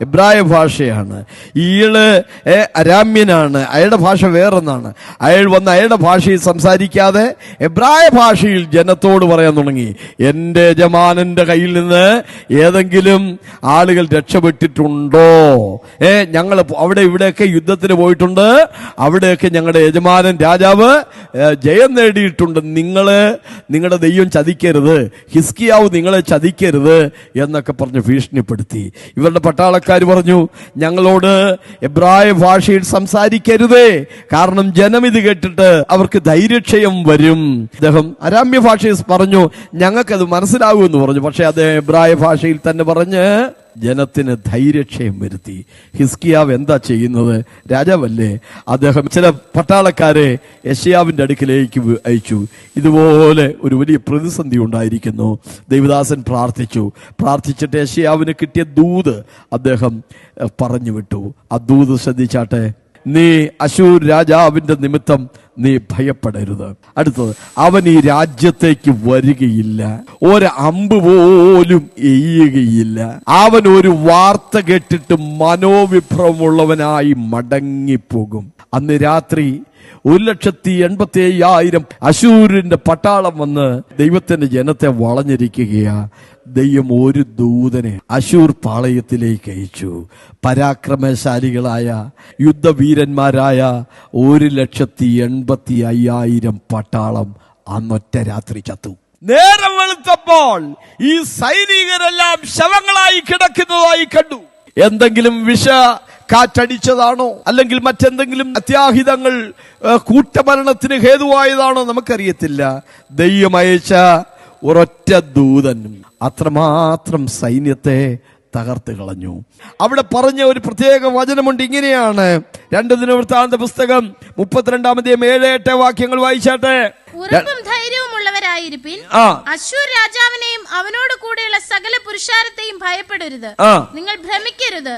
എബ്രായ ഭാഷയാണ്. ഇയാൾ അരാമ്യനാണ്. അയാളുടെ ഭാഷ വേറൊന്നാണ്. അയാൾ വന്ന് അയാളുടെ ഭാഷയിൽ സംസാരിക്കാതെ എബ്രായ ഭാഷയിൽ ജനത്തോട് പറയാൻ തുടങ്ങി. എന്റെ യജമാനന്റെ കയ്യിൽ നിന്ന് ഏതെങ്കിലും ആളുകൾ രക്ഷപ്പെട്ടിട്ടുണ്ടോ? ഏ ഞങ്ങൾ അവിടെ ഇവിടെയൊക്കെ യുദ്ധത്തിന് പോയിട്ടുണ്ട്. അവിടെയൊക്കെ ഞങ്ങളുടെ യജമാനൻ രാജാവ് ജയം നേടിയിട്ടുണ്ട്. നിങ്ങൾ നിങ്ങളുടെ ദൈവം ചതിക്കരുത്. ഹിസ്കിയാവ് നിങ്ങളെ ചതിക്കരുത് എന്നൊക്കെ പറഞ്ഞ് ഭീഷണിപ്പെടുത്തി. ഇവരുടെ പട്ടാളക്കാർ പറഞ്ഞു ഞങ്ങളോട് എബ്രായ ഭാഷയിൽ സംസാരിക്കരുതേ. കാരണം ജനം ഇത് കേട്ടിട്ട് അവർക്ക് ധൈര്യക്ഷയം വരും. അദ്ദേഹം അരാമ്യ ഭാഷയിൽ പറഞ്ഞു ഞങ്ങൾക്കത് മനസ്സിലാകുമെന്ന് പറഞ്ഞു. പക്ഷേ അദ്ദേഹം എബ്രായ ഭാഷയിൽ തന്നെ പറഞ്ഞ് ജനത്തിന് ധൈര്യക്ഷയം വരുത്തി. ഹിസ്കിയാവ് എന്താ ചെയ്യുന്നത്? രാജാവല്ലേ അദ്ദേഹം ചില പട്ടാളക്കാരെ യഷ്യാവിന്റെ അടുക്കിലേക്ക് അയച്ചു. ഇതുപോലെ ഒരു വലിയ പ്രതിസന്ധി ഉണ്ടായിരിക്കുന്നു. ദൈവദാസൻ പ്രാർത്ഥിച്ചു. പ്രാർത്ഥിച്ചിട്ട് യഷ്യാവിന് കിട്ടിയ ദൂത് അദ്ദേഹം പറഞ്ഞു വിട്ടു ആ ദൂത് ശ്രദ്ധിച്ചാട്ടെ. നീ അശൂർ രാജാവിന്റെ നിമിത്തം നീ ഭയപ്പെടരുത്. അടുത്തത് അവൻ ഈ രാജ്യത്തേക്ക് വരികയില്ല. ഒരു അമ്പ് പോലും എയ്യുകയില്ല. അവൻ ഒരു വാർത്ത കേട്ടിട്ട് മനോവിഭ്രമമുള്ളവനായി മടങ്ങിപ്പോകും. അന്ന് രാത്രി ഒരു ലക്ഷത്തി എൺപത്തി അയ്യായിരം അശൂരിന്റെ പട്ടാളം വന്ന് ദൈവത്തിന്റെ ജനത്തെ വളഞ്ഞിരിക്കുകയാ. ദൈവം ഒരു ദൂതനെ അശൂർ പാളയത്തിലേക്ക് അയച്ചു. പരാക്രമശാലികളായ യുദ്ധവീരന്മാരായ ഒരു ലക്ഷത്തി എൺപത്തി അയ്യായിരം പട്ടാളം അന്നൊറ്റ രാത്രി ചത്തു. നേരം വെളുത്തപ്പോൾ ഈ സൈനികരെല്ലാം ശവങ്ങളായി കിടക്കുന്നതായി കണ്ടു. എന്തെങ്കിലും വിഷ കാറ്റടിച്ചതാണോ? അല്ലെങ്കിൽ മറ്റെന്തെങ്കിലും അത്യാഹിതങ്ങൾ കൂട്ടമരണത്തിന് ഹേതുവായതാണോ നമുക്കറിയത്തില്ല. ദൈവം ഒരൊറ്റ ദൂതൻ അത്രമാത്രം സൈന്യത്തെ തകർത്ത് കളഞ്ഞു. അവിടെ പറഞ്ഞ ഒരു പ്രത്യേക വചനമുണ്ട് ഇങ്ങനെയാണ്. രണ്ട് ദിനവൃത്താന്ത പുസ്തകം മുപ്പത്തിരണ്ടാമതേ ഏഴ് എട്ട് വാക്യങ്ങൾ വായിച്ചാട്ടെ. ഉറപ്പും അശ്വർ അശൂർ രാജാവിനെയും അവനോട് കൂടെയുള്ള സകല പുരുഷാരത്തെയും ഭയപ്പെടരുത്. നിങ്ങൾ ഭ്രമിക്കരുത്.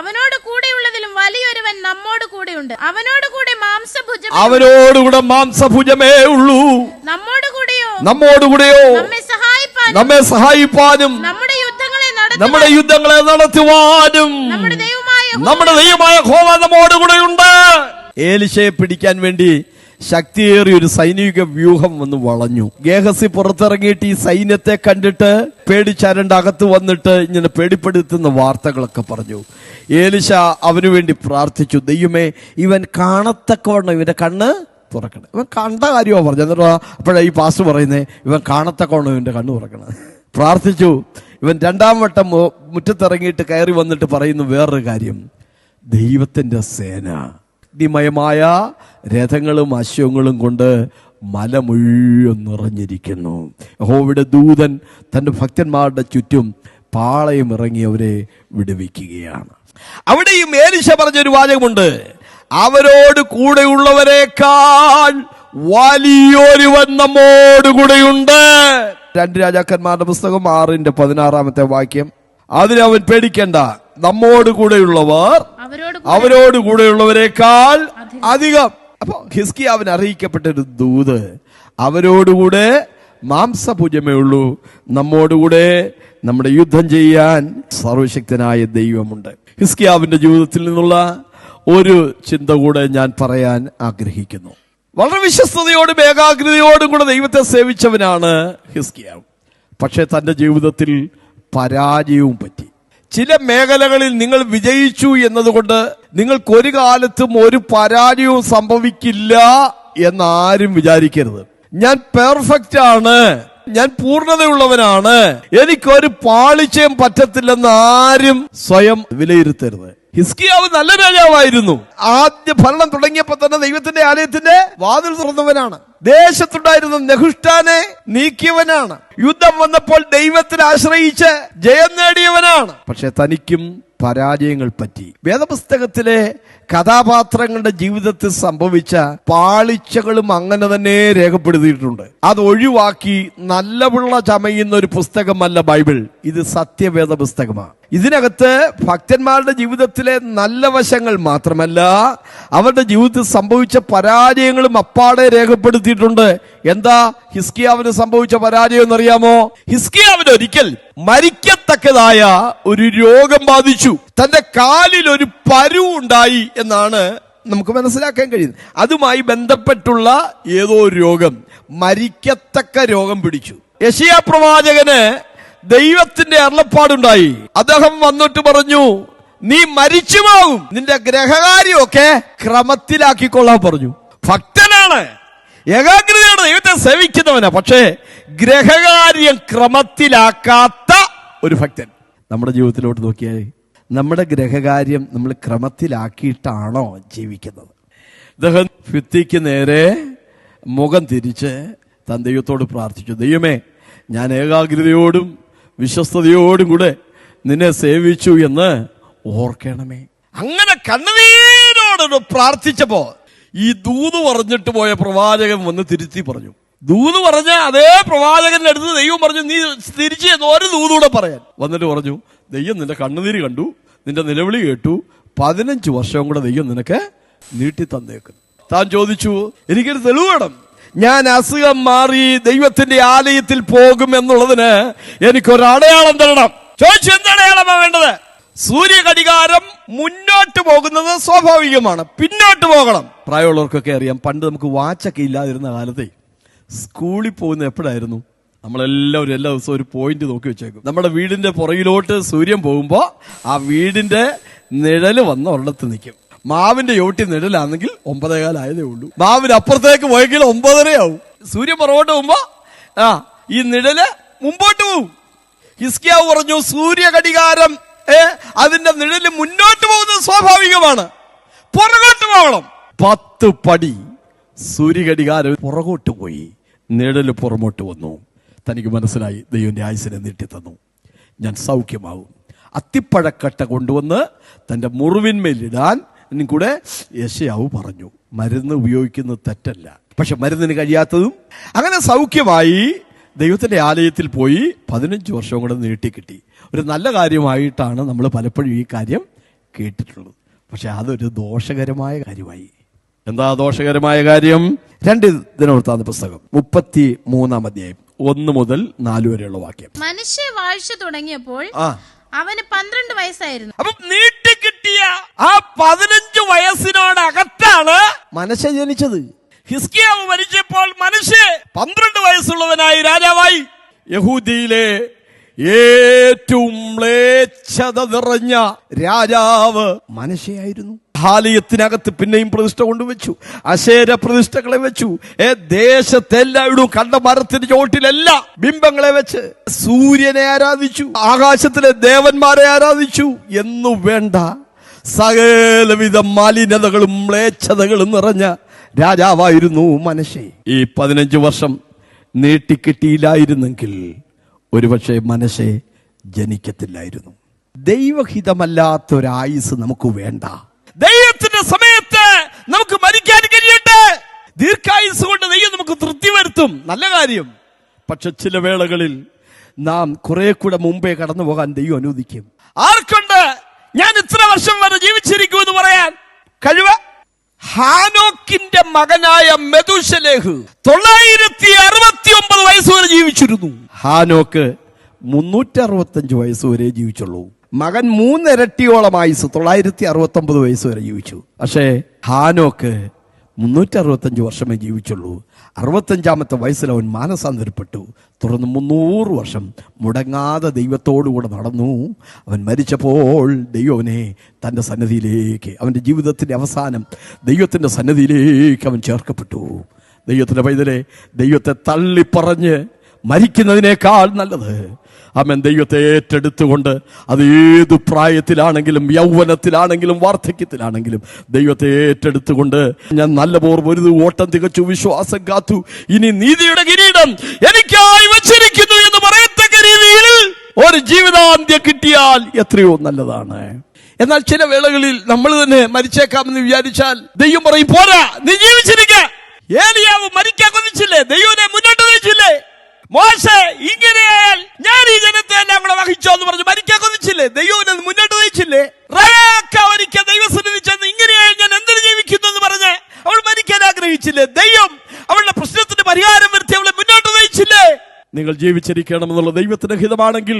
അവനോട് കൂടെയുള്ളതിലും വലിയൊരുവൻ നമ്മോട് കൂടെയുണ്ട്. അവനോട് കൂടെ മാംസഭുജം അവനോടുകൂടെ മാംസഭുജമേ ഉള്ളൂ. നമ്മോട് കൂടെയോ? നമ്മോടുകൂടെയോ നമ്മെ സഹായിപ്പാനും. നമ്മെ സഹായിപ്പാനും. നമ്മുടെ യുദ്ധങ്ങളെ നമ്മുടെ യുദ്ധങ്ങളെ നടത്തുവാനും. നമ്മുടെ ദൈവമായ യഹോവ നമ്മുടെ ദൈവമായ ഹോവ നമ്മോട് കൂടെയുണ്ട്. ഏലിശയെ പിടിക്കാൻ വേണ്ടി ശക്തിയേറിയ ഒരു സൈനിക വ്യൂഹം വന്ന് വളഞ്ഞു. ഗേഹസി പുറത്തിറങ്ങിയിട്ട് ഈ സൈന്യത്തെ കണ്ടിട്ട് പേടിച്ചരണ്ട് അകത്ത് വന്നിട്ട് ഇങ്ങനെ പേടിപ്പെടുത്തുന്ന വാർത്തകളൊക്കെ പറഞ്ഞു. ഏലിശ അവനു വേണ്ടി പ്രാർത്ഥിച്ചു. ദൈവമേ ഇവൻ കാണത്തക്കവണ്ണം ഇവന്റെ കണ്ണ് തുറക്കണം. ഇവൻ കണ്ട കാര്യമാണ് പറഞ്ഞു എന്നിട്ട് അപ്പോഴാണ് ഈ പാസ് പറയുന്നത് ഇവൻ കാണത്തക്കവണ്ണം ഇവന്റെ കണ്ണ് തുറക്കണം. പ്രാർത്ഥിച്ചു. ഇവൻ രണ്ടാം വട്ടം മുറ്റത്തിറങ്ങിയിട്ട് കയറി വന്നിട്ട് പറയുന്നു വേറൊരു കാര്യം. ദൈവത്തിന്റെ സേന. അഗ്നിമയമായ രഥങ്ങളും അശ്വങ്ങളും കൊണ്ട് മല മുഴുവൻ നിറഞ്ഞിരിക്കുന്നു. യഹോവയുടെ ദൂതൻ തന്റെ ഭക്തന്മാരുടെ ചുറ്റും പാളയം ഇറങ്ങി അവരെ വിടുവിക്കുകയാണ്. അവിടെയും ഏലിശ പറഞ്ഞൊരു വാചകമുണ്ട്. അവരോട് കൂടെയുള്ളവരെക്കാൾ വലിയൊരുവൻ നമ്മോട് കൂടെയുണ്ട് രണ്ട് രാജാക്കന്മാരുടെ പുസ്തകം ആറിന്റെ പതിനാറാമത്തെ വാക്യം. അതിനവൻ പേടിക്കണ്ട. നമ്മോട് കൂടെയുള്ളവർ അവരോട് കൂടെയുള്ളവരെക്കാൾ അധികം. അപ്പൊ ഹിസ്കിയാവിന് അറിയിക്കപ്പെട്ട ഒരു ദൂത് അവരോടുകൂടെ മാംസപൂജമേ ഉള്ളൂ. നമ്മോടുകൂടെ നമ്മുടെ യുദ്ധം ചെയ്യാൻ സർവശക്തനായ ദൈവമുണ്ട്. ഹിസ്കിയാവിന്റെ ജീവിതത്തിൽ നിന്നുള്ള ഒരു ചിന്ത കൂടെ ഞാൻ പറയാൻ ആഗ്രഹിക്കുന്നു. വളരെ വിശ്വസ്തയോടും ഏകാഗ്രതയോടും കൂടെ ദൈവത്തെ സേവിച്ചവനാണ് ഹിസ്കിയാവ്. പക്ഷേ തന്റെ ജീവിതത്തിൽ പരാജയവും പറ്റി. ചില മേഖലകളിൽ നിങ്ങൾ വിജയിച്ചു എന്നതുകൊണ്ട് നിങ്ങൾക്ക് ഒരു കാലത്തും ഒരു പരാജയവും സംഭവിക്കില്ല എന്നാരും വിചാരിക്കരുത്. ഞാൻ പെർഫെക്റ്റ് ആണ്. ഞാൻ പൂർണതയുള്ളവനാണ്. എനിക്കൊരു പാളിച്ചയും പറ്റത്തില്ലെന്ന് ആരും സ്വയം വിലയിരുത്തരുത്. ഹിസ്കിയാവ് നല്ല രാജാവായിരുന്നു. ആദ്യ ഭരണം തുടങ്ങിയപ്പോ തന്നെ ദൈവത്തിന്റെ ആലയത്തിന്റെ വാതിൽ തുറന്നവനാണ്. ദേശത്തുണ്ടായിരുന്ന നെഹുഷ്ടാനെ നീക്കിയവനാണ്. യുദ്ധം വന്നപ്പോൾ ദൈവത്തിൽ ആശ്രയിച്ച് ജയം നേടിയവനാണ്. പക്ഷെ തനിക്കും പരാജയങ്ങൾ പറ്റി. വേദപുസ്തകത്തിലെ കഥാപാത്രങ്ങളുടെ ജീവിതത്തിൽ സംഭവിച്ച പാളിച്ചകളും അങ്ങനെ തന്നെ രേഖപ്പെടുത്തിയിട്ടുണ്ട്. അത് ഒഴിവാക്കി നല്ല പിള്ള ചമയുന്ന ഒരു പുസ്തകമല്ല ബൈബിൾ. ഇത് സത്യവേദ പുസ്തകമാണ്. ഇതിനകത്ത് ഭക്തന്മാരുടെ ജീവിതത്തിലെ നല്ല വശങ്ങൾ മാത്രമല്ല അവരുടെ ജീവിതത്തിൽ സംഭവിച്ച പരാജയങ്ങളും അപ്പാടെ രേഖപ്പെടുത്തിയിട്ടുണ്ട്. എന്താ ഹിസ്കിയാവിന് സംഭവിച്ച പരാജയം എന്നറിയാമോ? ഹിസ്കിയാവിന് ഒരിക്കൽ മരിക്കത്തക്കതായ ഒരു രോഗം ബാധിച്ചു. തന്റെ കാലിൽ ഒരു പരു ഉണ്ടായി എന്നാണ് നമുക്ക് മനസ്സിലാക്കാൻ കഴിയുന്നത്. അതുമായി ബന്ധപ്പെട്ടുള്ള ഏതോ രോഗം മരിക്കത്തക്ക രോഗം പിടിച്ചു. യശിയ പ്രവാചകന് ദൈവത്തിന്റെ അരുളപ്പാടുണ്ടായി. അദ്ദേഹം വന്നിട്ട് പറഞ്ഞു നീ മരിച്ചുമാവും നിന്റെ ഗ്രഹകാര്യമൊക്കെ ക്രമത്തിലാക്കിക്കൊള്ളാൻ പറഞ്ഞു. ഭക്തനാണ്. ഏകാഗ്രതയാണ് ദൈവത്തെ സേവിക്കുന്നവനാ. പക്ഷേ ഗ്രഹകാര്യം ക്രമത്തിലാക്കാത്ത ഒരു ഭക്തൻ. നമ്മുടെ ജീവിതത്തിലോട്ട് നോക്കിയാൽ നമ്മുടെ ഗ്രഹകാര്യം നമ്മൾ ക്രമത്തിലാക്കിയിട്ടാണോ ജീവിക്കുന്നത്? ഇദ്ദേഹം ഭിത്തിക്ക് നേരെ മുഖം തിരിച്ച് താൻ ദൈവത്തോട് പ്രാർത്ഥിച്ചു. ദൈവമേ ഞാൻ ഏകാഗ്രതയോടും വിശ്വസ്തയോടും കൂടെ നിന്നെ സേവിച്ചു എന്ന് ഓർക്കണമേ. അങ്ങനെ കണ്ണുനീരോട് പ്രാർത്ഥിച്ചപ്പോ ഈ ദൂത് പറഞ്ഞിട്ട് പോയ പ്രവാചകൻ വന്ന് തിരുത്തി പറഞ്ഞു. ദൂത് പറഞ്ഞ അതേ പ്രവാചകന്റെ അടുത്ത് ദൈവം പറഞ്ഞു നീ തിരിച്ചു എന്ന് ഒരു ദൂതൂടെ പറയാൻ. വന്നിട്ട് പറഞ്ഞു ദൈവം നിന്റെ കണ്ണുനീര് കണ്ടു നിന്റെ നിലവിളി കേട്ടു പതിനഞ്ച് വർഷവും കൂടെ ദെയ്യം നിനക്ക് നീട്ടി തന്നേക്കും. താൻ ചോദിച്ചു എനിക്കൊരു തെളിവ് വേണം. ഞാൻ അസുഖം മാറി ദൈവത്തിന്റെ ആലയത്തിൽ പോകും എന്നുള്ളതിന് എനിക്കൊരു അടയാളം തരണം. ചോദിച്ചു എന്തടയാളമാണ് വേണ്ടത്? സൂര്യഘടികാരം മുന്നോട്ട് പോകുന്നത് സ്വാഭാവികമാണ്. പിന്നോട്ട് പോകണം. പ്രായമുള്ളവർക്കൊക്കെ അറിയാം പണ്ട് നമുക്ക് വാച്ചൊക്കെ ഇല്ലാതിരുന്ന കാലത്തെ സ്കൂളിൽ പോകുന്ന എപ്പോഴായിരുന്നു? നമ്മളെല്ലാവരും എല്ലാ ദിവസവും ഒരു പോയിന്റ് നോക്കി വെച്ചേക്കും. നമ്മുടെ വീടിന്റെ പുറകിലോട്ട് സൂര്യൻ പോകുമ്പോൾ ആ വീടിന്റെ നിഴൽ വന്ന് ഒരിടത്ത് നിൽക്കും. മാവിന്റെ യോട്ടി നിഴലാണെങ്കിൽ ഒമ്പതേകാലായതേ ഉള്ളൂ. മാവിന് അപ്പുറത്തേക്ക് പോയെങ്കിൽ ഒമ്പതരയാവും. സൂര്യൻ പുറകോട്ട് പോകുമ്പോ ആ ഈ നിഴൽ മുമ്പോട്ട് പോവും. ഹിസ്കിയാവ് പറഞ്ഞു സൂര്യ ഘടികാരം ഏ അതിന്റെ നിഴൽ മുന്നോട്ട് പോകുന്നത് സ്വാഭാവികമാണ്. പുറകോട്ട് പോകണം. പത്ത് പടി സൂര്യഘടികാരം പുറകോട്ട് പോയി നിഴൽ പുറമോട്ട് വന്നു. തനിക്ക് മനസ്സിലായി ദൈവന്റെ ആയുസിനെ നീട്ടിത്തന്നു. ഞാൻ സൗഖ്യമാവും. അത്തിപ്പഴക്കട്ട കൊണ്ടുവന്ന് തന്റെ മുറിവിന്മേലിടാൻ ഇനി കൂടെ യശയാവ് പറഞ്ഞു. മരുന്ന് ഉപയോഗിക്കുന്നത് തെറ്റല്ല. പക്ഷെ മരുന്നിന് കഴിയാത്തതും അങ്ങനെ സൗഖ്യമായി ദൈവത്തിന്റെ ആലയത്തിൽ പോയി പതിനഞ്ച് വർഷവും കൂടെ നീട്ടിക്കിട്ടി. ഒരു നല്ല കാര്യമായിട്ടാണ് നമ്മൾ പലപ്പോഴും ഈ കാര്യം കേട്ടിട്ടുള്ളത്. പക്ഷെ അതൊരു ദോഷകരമായ കാര്യമായി. എന്താ ദോഷകരമായ കാര്യം? രണ്ട് ദിനവൃത്താന്ത പുസ്തകം മുപ്പത്തി മൂന്നാം അധ്യായം. ഒന്ന് മുതൽ നാല് വരെയുള്ള വാക്യം. മനുഷ്യ വാഴ്ച തുടങ്ങിയപ്പോൾ ആ. അവന് പന്ത്രണ്ട് വയസ്സായിരുന്നു. അപ്പൊ നീട്ടിക്കിട്ടിയ ആ പതിനഞ്ച് വയസ്സിനോടകത്താണ് മനസ്സ ജനിച്ചത്. ഹിസ്കിയാവ് മരിച്ചപ്പോൾ മനുഷ്യ പന്ത്രണ്ട് വയസ്സുള്ളവനായി രാജാവായി. യഹൂദിയിലെ ഏറ്റവും മ്ലേച്ഛത നിറഞ്ഞ രാജാവ് മനശയായിരുന്നു ആലയത്തിനകത്ത് പിന്നെയും പ്രതിഷ്ഠ കൊണ്ടുവച്ചു. അശേര പ്രതിഷ്ഠകളെ വെച്ചു. ഏ ദേശത്തെല്ലായിടും കണ്ട മരത്തിന്റെ ചോട്ടിലല്ല ബിംബങ്ങളെ വെച്ച് സൂര്യനെ ആരാധിച്ചു. ആകാശത്തിലെ ദേവന്മാരെ ആരാധിച്ചു. എന്നു വേണ്ട സകലവിധ മാലിന്യതകളും മ്ലേച്ഛതകളും നിറഞ്ഞ രാജാവായിരുന്നു മനശെ ഈ പതിനഞ്ച് വർഷം നീട്ടിക്കിട്ടിയില്ലായിരുന്നെങ്കിൽ ഒരുപക്ഷെ മനശെ ജനിക്കത്തില്ലായിരുന്നു. ദൈവഹിതമല്ലാത്തൊരായുസ് നമുക്ക് വേണ്ട. ദൈവത്തിന്റെ സമയത്ത് നമുക്ക് മരിക്കാൻ കഴിയട്ടെ. ദീർഘായുസ് കൊണ്ട് ദൈവം നമുക്ക് തൃപ്തി വരുത്തും. നല്ല കാര്യം. പക്ഷെ ചില വേളകളിൽ നാം കുറെ കൂടെ മുമ്പേ കടന്നു പോകാൻ ദൈവം അനുവദിക്കും. ആർക്കുണ്ട്? ഞാൻ ഇത്ര വർഷം വരെ ജീവിച്ചിരിക്കും എന്ന് പറയാൻ കഴിവ്? ഹാനോക്കിന്റെ മകനായ മെതുശലേഹ് തൊള്ളായിരത്തി അറുപത്തി ഒമ്പത് വയസ്സ് വരെ ജീവിച്ചിരുന്നു. ഹാനോക്ക് മുന്നൂറ്റി അറുപത്തഞ്ച് വയസ്സ് വരെ ജീവിച്ചുള്ളൂ. മകൻ മൂന്നിരട്ടിയോളം ആയുസ് തൊള്ളായിരത്തി അറുപത്തൊമ്പത് വയസ്സ് വരെ ജീവിച്ചു. പക്ഷേ ഹാനോക്ക് മുന്നൂറ്റി അറുപത്തഞ്ച് വർഷമേ ജീവിച്ചുള്ളൂ. അറുപത്തഞ്ചാമത്തെ വയസ്സിൽ അവൻ മാനസാന്തരപ്പെട്ടു. തുടർന്ന് മുന്നൂറ് വർഷം മുടങ്ങാതെ ദൈവത്തോടുകൂടെ നടന്നു. അവൻ മരിച്ചപ്പോൾ ദൈവവനെ തന്റെ സന്നദ്ധിയിലേക്ക് അവന്റെ ജീവിതത്തിന്റെ അവസാനം ദൈവത്തിന്റെ സന്നദ്ധിയിലേക്ക് അവൻ ചേർക്കപ്പെട്ടു. ദൈവത്തിന്റെ പൈതലെ ദൈവത്തെ തള്ളിപ്പറഞ്ഞ് മരിക്കുന്നതിനേക്കാൾ നല്ലത് അവൻ ദൈവത്തെ ഏറ്റെടുത്തുകൊണ്ട് അത് ഏതു പ്രായത്തിലാണെങ്കിലും യൗവനത്തിലാണെങ്കിലും വാർദ്ധക്യത്തിലാണെങ്കിലും ദൈവത്തെ ഏറ്റെടുത്തുകൊണ്ട് ഞാൻ നല്ല പോർ ഒരു ഓട്ടം തികച്ചു വിശ്വാസം കാത്തു. ഇനി നീതിയുടെ കിരീടം എനിക്കായി വച്ചിരിക്കുന്നു എന്ന് പറയത്തക്ക രീതിയിൽ ഒരു ജീവിതാന്ത്യം കിട്ടിയാൽ എത്രയോ നല്ലതാണ്. എന്നാൽ ചില വേളകളിൽ നമ്മൾ തന്നെ മരിച്ചേക്കാമെന്ന് വിചാരിച്ചാൽ ദൈവം പറയും പോരാ നീ ജീവിച്ചിരിക്ക. ഏലിയാവ് മരിക്കാൻ കൊതിച്ചില്ലേ? ദൈവനെ മുന്നോട്ട് നയിച്ചില്ലേ? മോശ ഇങ്ങനെയായാൽ ഞാൻ ഈ ജനത്തെ എല്ലാം കൂടെ വഹിച്ചോ എന്ന് പറഞ്ഞു. മരിക്കാൻ കൊന്നിച്ചില്ലേ ദൈവം മുന്നോട്ട് നയിച്ചില്ലേ? റയാക്ക ഒരിക്കൽ ദൈവസന്നിധി ചെന്ന് ഇങ്ങനെയായാൽ ഞാൻ എന്തിനു ജീവിക്കുന്നു എന്ന് പറഞ്ഞ്? അവൾ മരിക്കാൻ ആഗ്രഹിച്ചില്ലേ? ദൈവം അവളുടെ പ്രശ്നത്തിന് പരിഹാരം വരുത്തി അവളെ മുന്നോട്ട് നയിച്ചില്ലേ? നിങ്ങൾ ജീവിച്ചിരിക്കണം എന്നുള്ള ദൈവത്തിന്റെ ഹിതമാണെങ്കിൽ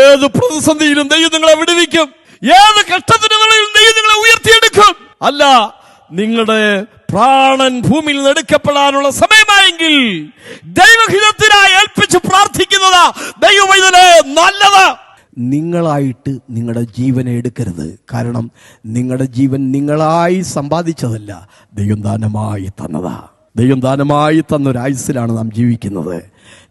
ഏത് പ്രതിസന്ധിയിലും ദൈവം നിങ്ങളെ വിടുവിക്കും. ഏത് കഷ്ടത്തിനുള്ളിലും ദൈവം നിങ്ങളെ ഉയർത്തിയെടുക്കും. അല്ല നിങ്ങളുടെ പ്രാണൻ ഭൂമിയിൽ എടുക്കപ്പെടാനുള്ള സമയമായെങ്കിൽ ദൈവഹിതത്തിനായി ഏൽപ്പിച്ച് പ്രാർത്ഥിക്കുന്നതാ ദൈവവൈതൽ നല്ലത്. നിങ്ങളായിട്ട് നിങ്ങളുടെ ജീവനെ എടുക്കരുത്. കാരണം നിങ്ങളുടെ ജീവൻ നിങ്ങളായി സമ്പാദിച്ചതല്ല ദൈവം ദാനമായി തന്നതാ. ദൈവം ദാനമായി തന്ന ഒരു ആയുസ്സിലാണ് നാം ജീവിക്കുന്നത്.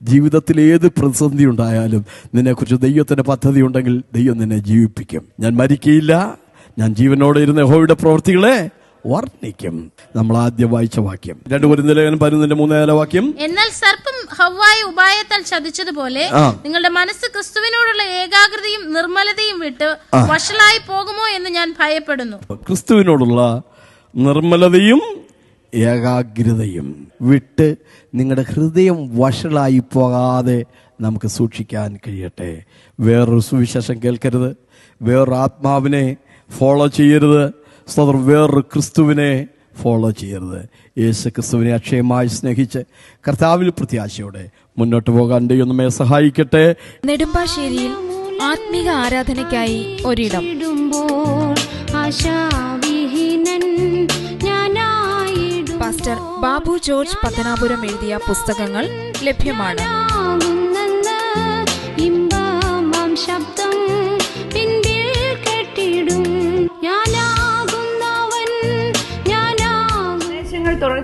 ജീവിതത്തിൽ ഏത് പ്രതിസന്ധി ഉണ്ടായാലും നിന്നെക്കുറിച്ച് ദൈവത്തിന്റെ പദ്ധതി ഉണ്ടെങ്കിൽ ദൈവം നിന്നെ ജീവിപ്പിക്കും. ഞാൻ മരിക്കയില്ല. ഞാൻ ജീവനോടെ ഇരുന്ന ഹോയുടെ പ്രവൃത്തികളെ വർണിക്കും. നമ്മൾ ആദ്യം വായിച്ച വാക്യം. രണ്ട് ഒരു നിലയൻ പതിനൊന്നിന്റെ മൂന്നേല വാക്യം. എന്നാൽ സർപ്പം ഹവായി ഉപായത്താൽ ചതിച്ചതുപോലെ നിങ്ങളുടെ മനസ്സ് ക്രിസ്തുവിനോടുള്ള ഏകാഗ്രതയും നിർമ്മലതയും വിട്ട് വഷളായി പോകുമോ എന്ന് ഞാൻ ഭയപ്പെടുന്നു. ക്രിസ്തുവിനോടുള്ള നിർമ്മലതയും ഏകാഗ്രതയും വിട്ട് നിങ്ങളുടെ ഹൃദയം വഷളായി പോകാതെ നമുക്ക് സൂക്ഷിക്കാൻ കഴിയട്ടെ. വേറൊരു സുവിശേഷം കേൾക്കരുത്. വേറൊരു ആത്മാവിനെ ഫോളോ ചെയ്യരുത്. സ്വതർ വേറൊരു ക്രിസ്തുവിനെ ഫോളോ ചെയ്യരുത്. യേശു ക്രിസ്തുവിനെ അക്ഷയമായി സ്നേഹിച്ച് കർത്താവിൽ പ്രത്യാശയോടെ മുന്നോട്ട് പോകാൻ ദൈവം നമ്മെ സഹായിക്കട്ടെ. നെടുമ്പാശ്ശേരിയിൽ ആത്മീക ആരാധനയ്ക്കായി ഒരിടം. പാസ്റ്റർ ബാബു ജോർജ് പത്തനാപുരം എഴുതിയ പുസ്തകങ്ങൾ ലഭ്യമാണ്. ശബ്ദം